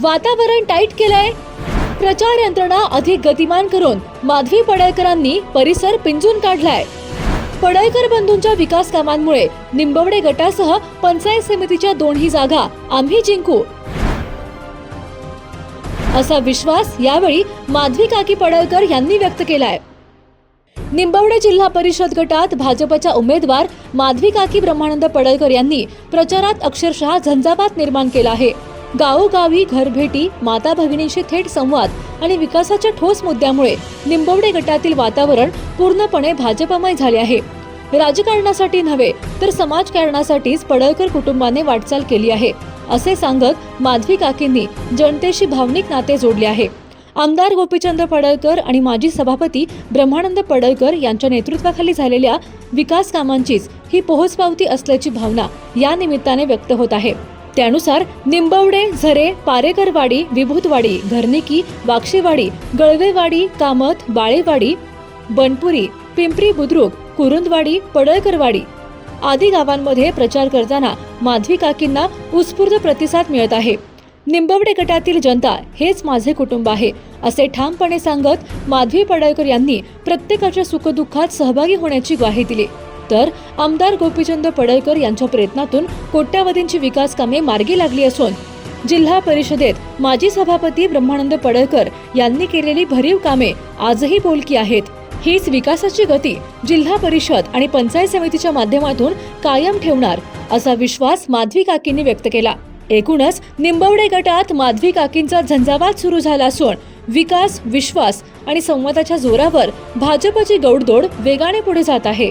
वातावरण टाईट केलंय? प्रचार यंत्रणा अधिक गतिमान करून माधवी पडळकरांनी परिसर पिंजून काढलाय. पडळकर बंधूंच्या विकास कामांमुळे निंबवडे गटासह पंचायत समितीच्या दोन्ही जागा आम्ही जिंकू. असा विश्वास यावेळी माधवी काकी पडळकर यांनी व्यक्त केलाय. निंबवडे जिल्हा परिषद गटात भाजपच्या उमेदवार माधवी काकी ब्रह्मानंद पडळकर यांनी प्रचारात अक्षरशः झंझावात निर्माण केला आहे. गावोगावी घरभेटी माता भगिनींशी थेट संवाद आणि विकासाच्या ठोस मुद्द्यामुळे निंबवडे गटातील वातावरण पूर्णपणे भाजपमय झाले आहे. राजकारणासाठी नव्हे तर समाजकारणासाठीच पडळकर कुटुंबाने वाटचाल केली आहे असे सांगत माधवी काकींनी जनतेशी भावनिक नाते जोडले आहे. आमदार गोपीचंद पडळकर आणि माजी सभापती ब्रह्मानंद पडळकर यांच्या नेतृत्वाखाली झालेल्या विकास कामांचीच ही पोहोचपावती असल्याची भावना या निमित्ताने व्यक्त होत आहे. त्यानुसार निंबवडे झरे पारेकरवाडी विभूतवाडी घरनिकी वाक्षेवाडी गळवेवाडी कामत बाळेवाडी बनपुरी पिंपरी बुद्रुक कुरुंदवाडी पडळकरवाडी आदी गावांमध्ये प्रचार करताना माधवी काकींना उत्स्फूर्त प्रतिसाद मिळत आहे. निंबवडे गटातील जनता हेच माझे कुटुंब आहे असे ठामपणे सांगत माधवी पडळकर यांनी प्रत्येकाच्या सुखदुःखात सहभागी होण्याची ग्वाही दिली. तर आमदार गोपीचंद पडळकर यांच्या प्रयत्नातून कोट्यावधींची विकास कामे मार्गी लागली असून जिल्हा परिषदेत माजी सभापती ब्रह्मानंद पडळकर यांनी केलेली भरीव कामे आजही बोलकी आहेत. हीच विकासाची गती जिल्हा परिषद आणि पंचायत समितीच्या माध्यमातून कायम ठेवणार असा विश्वास माधवी काकींनी व्यक्त केला. एकूणच निंबवडे गटात माधवी काकींचा झंझावात सुरू झाला असून विकास विश्वास आणि संवादाच्या जोरावर भाजपची गौडदौड वेगाने पुढे जात आहे.